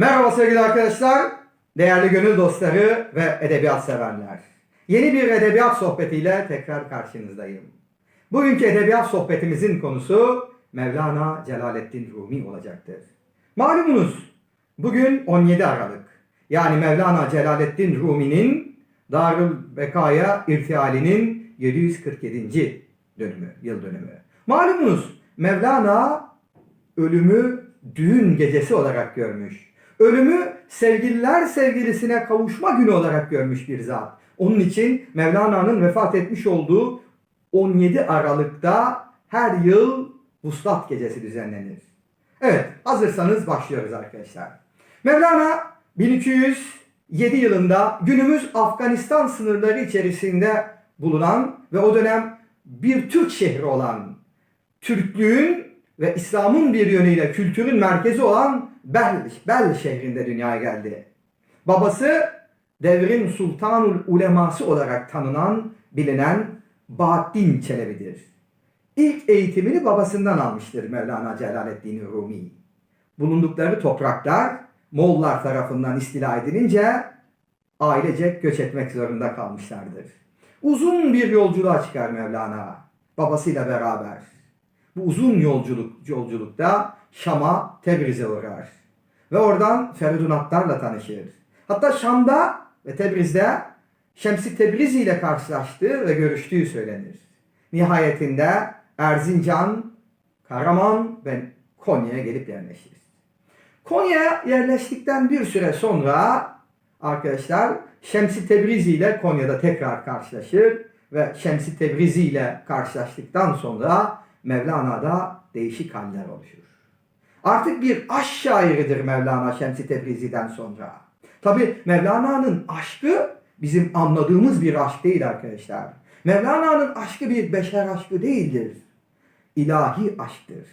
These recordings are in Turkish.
Merhaba sevgili arkadaşlar, değerli gönül dostları ve edebiyat severler. Yeni bir edebiyat sohbetiyle tekrar karşınızdayım. Bugünkü edebiyat sohbetimizin konusu Mevlana Celaleddin Rumi olacaktır. Malumunuz bugün 17 Aralık. Yani Mevlana Celaleddin Rumi'nin Darül Bekaya irtihalinin 747. dönümü, yıl dönümü. Malumunuz Mevlana ölümü düğün gecesi olarak görmüş. Ölümü sevgililer sevgilisine kavuşma günü olarak görmüş bir zat. Onun için Mevlana'nın vefat etmiş olduğu 17 Aralık'ta her yıl Vuslat Gecesi düzenlenir. Evet, hazırsanız başlıyoruz arkadaşlar. Mevlana 1207 yılında günümüz Afganistan sınırları içerisinde bulunan ve o dönem bir Türk şehri olan Türklüğün ve İslam'ın bir yönüyle kültürün merkezi olan Bel, Bel şehrinde dünyaya geldi. Babası devrin sultanul uleması olarak tanınan, bilinen Bahattin Çelebi'dir. İlk eğitimini babasından almıştır Mevlana Celaleddin Rumi. Bulundukları topraklar Moğollar tarafından istila edilince ailecek göç etmek zorunda kalmışlardır. Uzun bir yolculuğa çıkar Mevlana babasıyla beraber. Bu uzun yolculuk yolculukta Şam'a Tebriz'e uğrar. Ve oradan Feridun Attar'la tanışır. Hatta Şam'da ve Tebriz'de Şemsi Tebrizi ile karşılaştığı ve görüştüğü söylenir. Nihayetinde Erzincan, Karaman ve Konya'ya gelip yerleşir. Konya'ya yerleştikten bir süre sonra arkadaşlar Şemsi Tebrizi ile Konya'da tekrar karşılaşır ve Şemsi Tebrizi ile karşılaştıktan sonra Mevlana'da değişik haller oluşur. Artık bir aşk şairidir Mevlana Şemsi Tebrizi'den sonra. Tabi Mevlana'nın aşkı bizim anladığımız bir aşk değil arkadaşlar. Mevlana'nın aşkı bir beşer aşkı değildir. İlahi aşktır.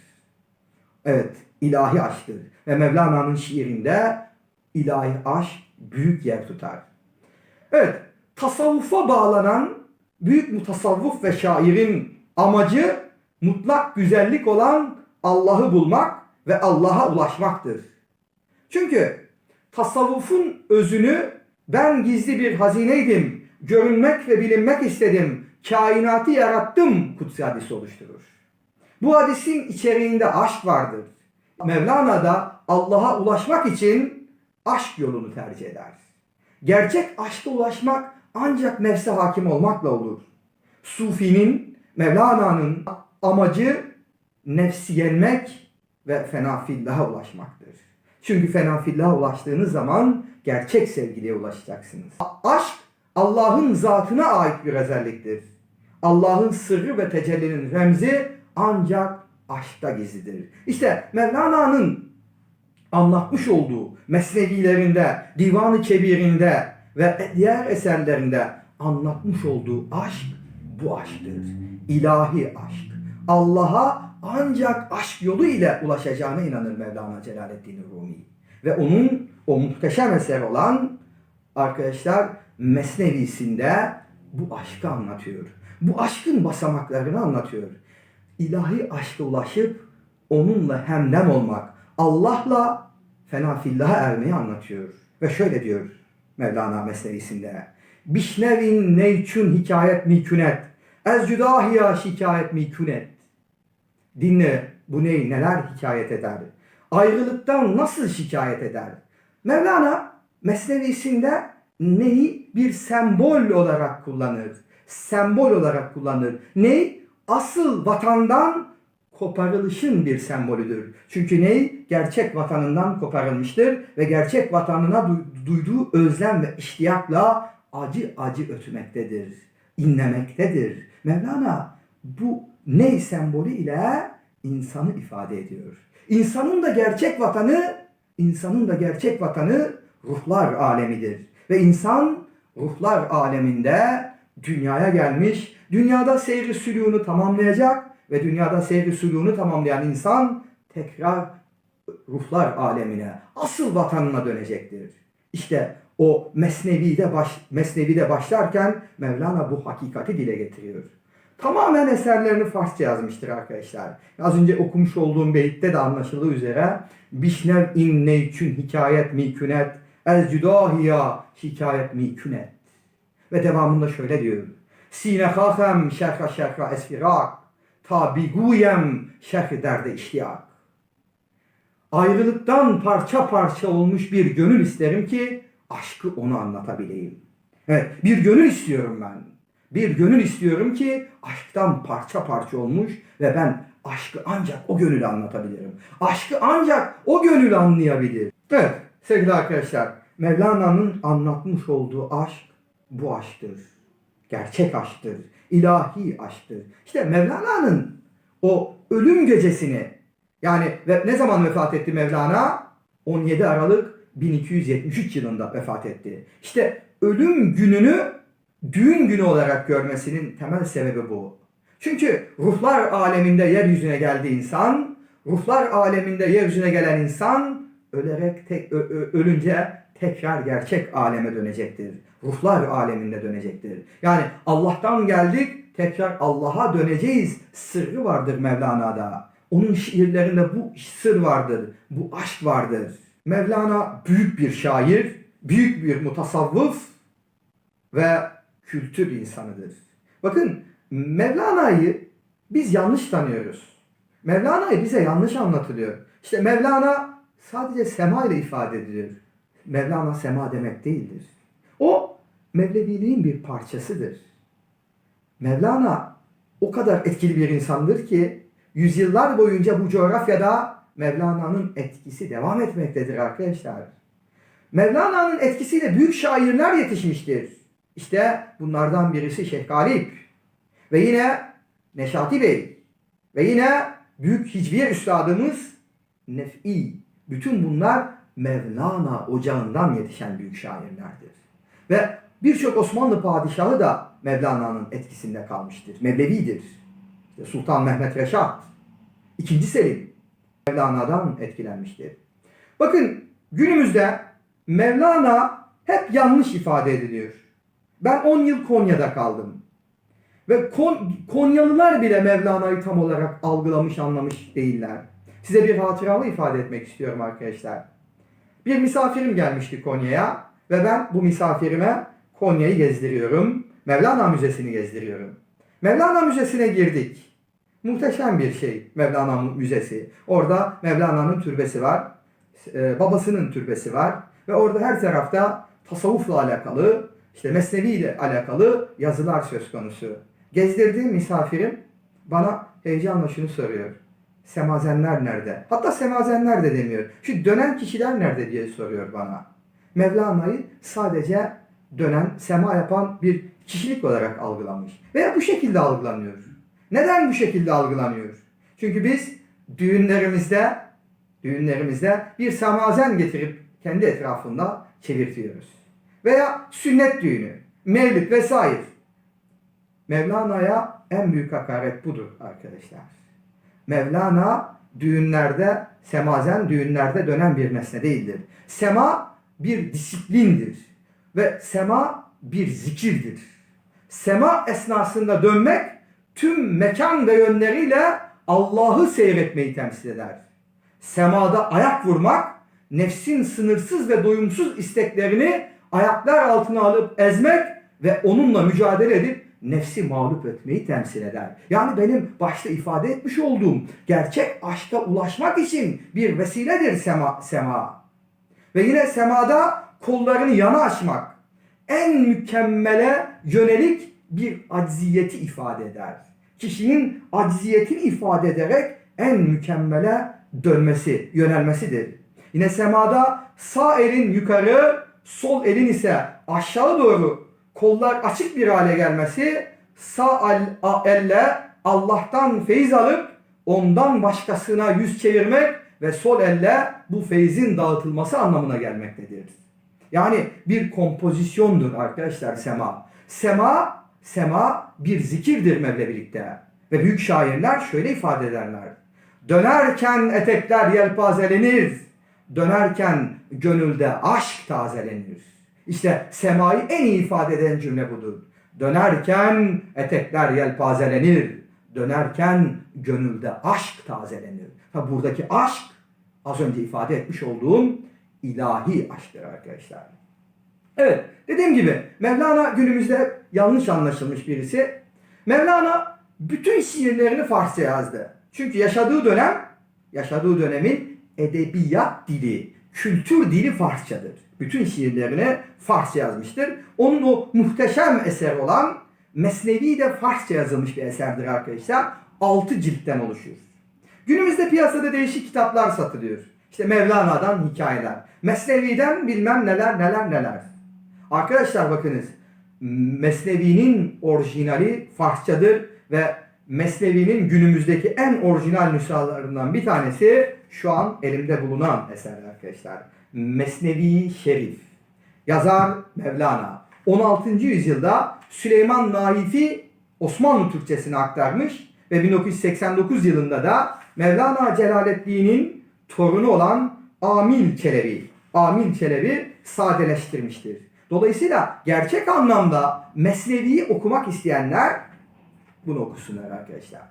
Evet, ilahi aşktır. Ve Mevlana'nın şiirinde ilahi aşk büyük yer tutar. Evet, tasavvufa bağlanan büyük mutasavvuf ve şairin amacı mutlak güzellik olan Allah'ı bulmak ve Allah'a ulaşmaktır. Çünkü tasavvufun özünü ben gizli bir hazineydim, görünmek ve bilinmek istedim, kainatı yarattım kutsi hadisi oluşturur. Bu hadisin içeriğinde aşk vardır. Mevlana da Allah'a ulaşmak için aşk yolunu tercih eder. Gerçek aşka ulaşmak ancak nefse hakim olmakla olur. Sufinin, Mevlana'nın amacı nefsi yenmek ve fena fillaha ulaşmaktır. Çünkü fena fillaha ulaştığınız zaman gerçek sevgiliye ulaşacaksınız. Aşk Allah'ın zatına ait bir özelliktir. Allah'ın sırrı ve tecellinin remzi ancak aşkta gizlidir. İşte Mevlana'nın anlatmış olduğu mesnevilerinde, divan-ı kebirinde ve diğer eserlerinde anlatmış olduğu aşk bu aşktır. İlahi aşk. Allah'a ancak aşk yolu ile ulaşacağına inanır Mevlana Celaleddin Rumi. Ve onun o muhteşem eser olan arkadaşlar Mesnevisinde bu aşkı anlatıyor. Bu aşkın basamaklarını anlatıyor. İlahi aşka ulaşıp onunla hemdem olmak, Allah'la fena fillaha ermeyi anlatıyor. Ve şöyle diyor Mevlana Mesnevisinde. Bişnevin neyçün hikayet mikünet. Ez cüdahiya şikayet mikünet. Dinle bu ney neler hikayet eder. Ayrılıktan nasıl şikayet eder. Mevlana Mesnevisinde neyi bir sembol olarak kullanır. Sembol olarak kullanır. Ney? Asıl vatandan koparılışın bir sembolüdür. Çünkü ney? Gerçek vatanından koparılmıştır ve gerçek vatanına du- duyduğu özlem ve iştiyakla acı acı ötmektedir, inlemektedir. Mevlana bu ney sembolü ile insanı ifade ediyor. İnsanın da gerçek vatanı, insanın da gerçek vatanı ruhlar alemidir. Ve insan ruhlar aleminde dünyaya gelmiş, dünyada seyri sülûnu tamamlayacak ve dünyada seyri sülûnu tamamlayan insan tekrar ruhlar alemine, asıl vatanına dönecektir. İşte o Mesnevi'de baş, Mesnevi'de başlarken Mevlana bu hakikati dile getiriyor. Tamamen eserlerini Farsça yazmıştır arkadaşlar. Az önce okumuş olduğum beyitte de anlaşıldığı üzere Bişnev in neykün hikayet mikünet el cüdahiya hikayet mikünet. Ve devamında şöyle diyor. Sine hahem şerha şerha esfirak ta biguyem şerh derde iştiyak. Ayrılıktan parça parça olmuş bir gönül isterim ki aşkı onu anlatabileyim. Evet, bir gönül istiyorum ben. Bir gönül istiyorum ki aşktan parça parça olmuş ve ben aşkı ancak o gönül anlatabilirim. Aşkı ancak o gönül anlayabilir. Evet, sevgili arkadaşlar, Mevlana'nın anlatmış olduğu aşk bu aşktır. Gerçek aşktır. ilahi aşktır. İşte Mevlana'nın o ölüm gecesini yani ne zaman vefat etti Mevlana? 17 Aralık 1273 yılında vefat etti. İşte ölüm gününü düğün günü olarak görmesinin temel sebebi bu. Çünkü ruhlar aleminde yeryüzüne geldi insan, ruhlar aleminde yeryüzüne gelen insan ölerek tek, ölünce tekrar gerçek aleme dönecektir. Ruhlar aleminde dönecektir. Yani Allah'tan geldik, tekrar Allah'a döneceğiz. Sırrı vardır Mevlana'da. Onun şiirlerinde bu sır vardır, bu aşk vardır. Mevlana büyük bir şair, büyük bir mutasavvıf ve kültür insanıdır. Bakın Mevlana'yı biz yanlış tanıyoruz. Mevlana'yı bize yanlış anlatılıyor. İşte Mevlana sadece sema ile ifade edilir. Mevlana sema demek değildir. O Mevleviliğin bir parçasıdır. Mevlana o kadar etkili bir insandır ki yüzyıllar boyunca bu coğrafyada Mevlana'nın etkisi devam etmektedir arkadaşlar. Mevlana'nın etkisiyle büyük şairler yetişmiştir. İşte bunlardan birisi Şeyh Galip ve yine Neşati Bey ve yine büyük hicviye üstadımız Nef'i. Bütün bunlar Mevlana ocağından yetişen büyük şairlerdir. Ve birçok Osmanlı padişahı da Mevlana'nın etkisinde kalmıştır. Mevlevidir. Sultan Mehmet Reşat, İkinci Selim Mevlana'dan etkilenmiştir. Bakın günümüzde Mevlana hep yanlış ifade ediliyor. Ben 10 yıl Konya'da kaldım. Ve Kon- Konyalılar bile Mevlana'yı tam olarak algılamış, anlamış değiller. Size bir hatıramı ifade etmek istiyorum arkadaşlar. Bir misafirim gelmişti Konya'ya ve ben bu misafirime Konya'yı gezdiriyorum. Mevlana Müzesi'ni gezdiriyorum. Mevlana Müzesi'ne girdik. Muhteşem bir şey Mevlana Müzesi. Orada Mevlana'nın türbesi var. Ee, babasının türbesi var. Ve orada her tarafta tasavvufla alakalı, işte mesnevi ile alakalı yazılar söz konusu. Gezdirdiğim misafirim bana heyecanla şunu soruyor. Semazenler nerede? Hatta semazenler de demiyor. Şu dönen kişiler nerede diye soruyor bana. Mevlana'yı sadece dönen, sema yapan bir kişilik olarak algılamış. Veya bu şekilde algılanıyor. Neden bu şekilde algılanıyor? Çünkü biz düğünlerimizde düğünlerimizde bir semazen getirip kendi etrafında çevirtiyoruz. Veya sünnet düğünü, mevlid vesaire. Mevlana'ya en büyük hakaret budur arkadaşlar. Mevlana düğünlerde, semazen düğünlerde dönen bir nesne değildir. Sema bir disiplindir ve sema bir zikirdir. Sema esnasında dönmek tüm mekan ve yönleriyle Allah'ı seyretmeyi temsil eder. Semada ayak vurmak, nefsin sınırsız ve doyumsuz isteklerini ayaklar altına alıp ezmek ve onunla mücadele edip nefsi mağlup etmeyi temsil eder. Yani benim başta ifade etmiş olduğum gerçek aşka ulaşmak için bir vesiledir sema. sema. Ve yine semada kollarını yana açmak en mükemmele yönelik bir acziyeti ifade eder. Kişinin acziyetini ifade ederek en mükemmele dönmesi, yönelmesidir. Yine semada sağ elin yukarı, sol elin ise aşağı doğru kollar açık bir hale gelmesi sağ elle Allah'tan feyiz alıp ondan başkasına yüz çevirmek ve sol elle bu feyzin dağıtılması anlamına gelmektedir. Yani bir kompozisyondur arkadaşlar sema. Sema, sema bir zikirdir Mevlevilikte. Ve büyük şairler şöyle ifade ederler. Dönerken etekler yelpazelenir. Dönerken gönülde aşk tazelenir. İşte semayı en iyi ifade eden cümle budur. Dönerken etekler yelpazelenir. Dönerken gönülde aşk tazelenir. Ha buradaki aşk az önce ifade etmiş olduğum ilahi aşktır arkadaşlar. Evet dediğim gibi Mevlana günümüzde yanlış anlaşılmış birisi. Mevlana bütün şiirlerini Farsça yazdı. Çünkü yaşadığı dönem, yaşadığı dönemin edebiyat dili, kültür dili Farsçadır. Bütün şiirlerini Farsça yazmıştır. Onun o muhteşem eser olan Mesnevi de Farsça yazılmış bir eserdir arkadaşlar. 6 ciltten oluşur. Günümüzde piyasada değişik kitaplar satılıyor. İşte Mevlana'dan hikayeler, Mesnevi'den bilmem neler neler neler. Arkadaşlar bakınız Mesnevi'nin orijinali Farsçadır ve Mesnevi'nin günümüzdeki en orijinal nüshalarından bir tanesi şu an elimde bulunan eser arkadaşlar. Mesnevi Şerif. Yazar Mevlana. 16. yüzyılda Süleyman Naifi Osmanlı Türkçesine aktarmış ve 1989 yılında da Mevlana Celaleddin'in torunu olan Amil Çelebi, Amil Çelebi sadeleştirmiştir. Dolayısıyla gerçek anlamda Mesnevi'yi okumak isteyenler bunu okusunlar arkadaşlar.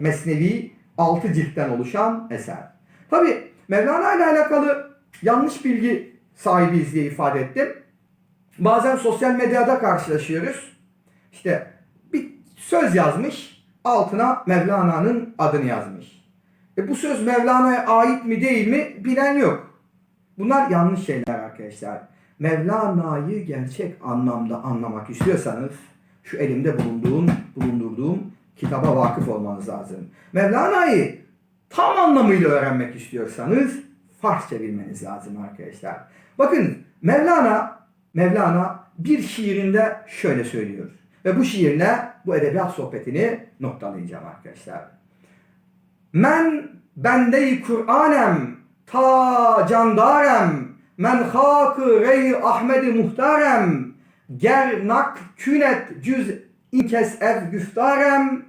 Mesnevi 6 ciltten oluşan eser. Tabi Mevlana ile alakalı yanlış bilgi sahibiyiz diye ifade ettim. Bazen sosyal medyada karşılaşıyoruz. İşte bir söz yazmış, altına Mevlana'nın adını yazmış. E bu söz Mevlana'ya ait mi değil mi bilen yok. Bunlar yanlış şeyler arkadaşlar. Mevlana'yı gerçek anlamda anlamak istiyorsanız şu elimde bulunduğum, bulundurduğum kitaba vakıf olmanız lazım. Mevlana'yı tam anlamıyla öğrenmek istiyorsanız Farsça bilmeniz lazım arkadaşlar. Bakın Mevlana Mevlana bir şiirinde şöyle söylüyor. Ve bu şiirle bu edebiyat sohbetini noktalayacağım arkadaşlar. Men bende-i Kur'anem ta candarem men hakı rey Ahmedi muhtarem ger nak künet cüz inkes ev güftarem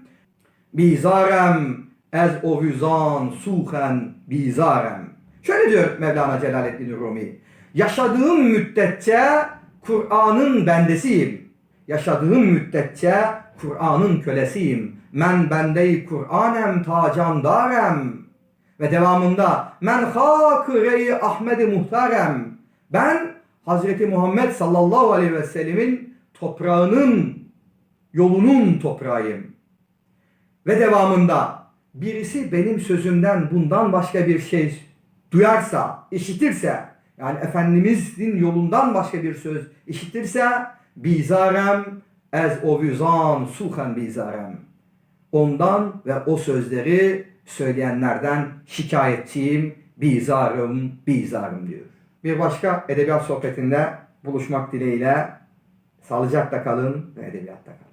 bizarem ez o vüzan suhen bizarem. Şöyle diyor Mevlana Celaleddin Rumi. Yaşadığım müddetçe Kur'an'ın bendesiyim. Yaşadığım müddetçe Kur'an'ın kölesiyim. Men bende-i Kur'anem ta candarem. Ve devamında men hakı rey Ahmedi muhtarem. Ben Hazreti Muhammed sallallahu aleyhi ve sellemin toprağının, yolunun toprağıyım. Ve devamında birisi benim sözümden bundan başka bir şey duyarsa, işitirse, yani Efendimizin yolundan başka bir söz işitirse, bizarem ez o vüzan suhan bizarem. Ondan ve o sözleri söyleyenlerden şikayetçiyim, bizarım, bizarım diyor. Bir başka edebiyat sohbetinde buluşmak dileğiyle sağlıcakla kalın ve edebiyatta kalın.